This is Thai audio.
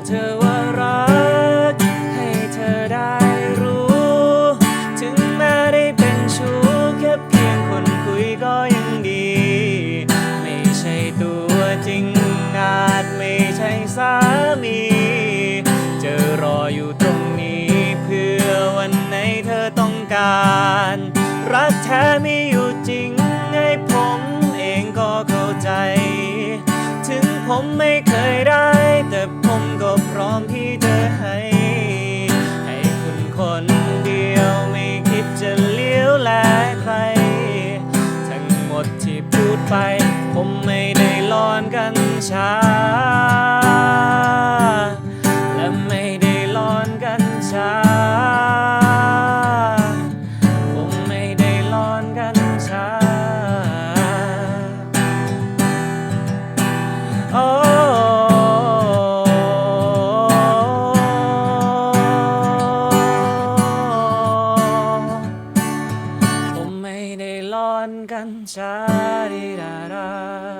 บอกเธอว่ารัก ให้เธอได้รู้ ถึงแม้ได้เป็นชู้แค่เพียงคนคุยก็ยังดี ไม่ใช่ตัวจริงอาจไม่ใช่สามี เจอรออยู่ตรงนี้เพื่อวันไหนเธอต้องการ รักแท้ไม่อยู่จริงให้ผมเองก็เข้าใจ ถึงผมไม่เคยได้ แต่ผมก็พร้อมที่จะให้ ให้คุณคนเดียวไม่คิดจะเลี้ยวแลใคร ทั้งหมดที่พูดไป ผมไม่ได้ลอนกันชา ผมไม่ได้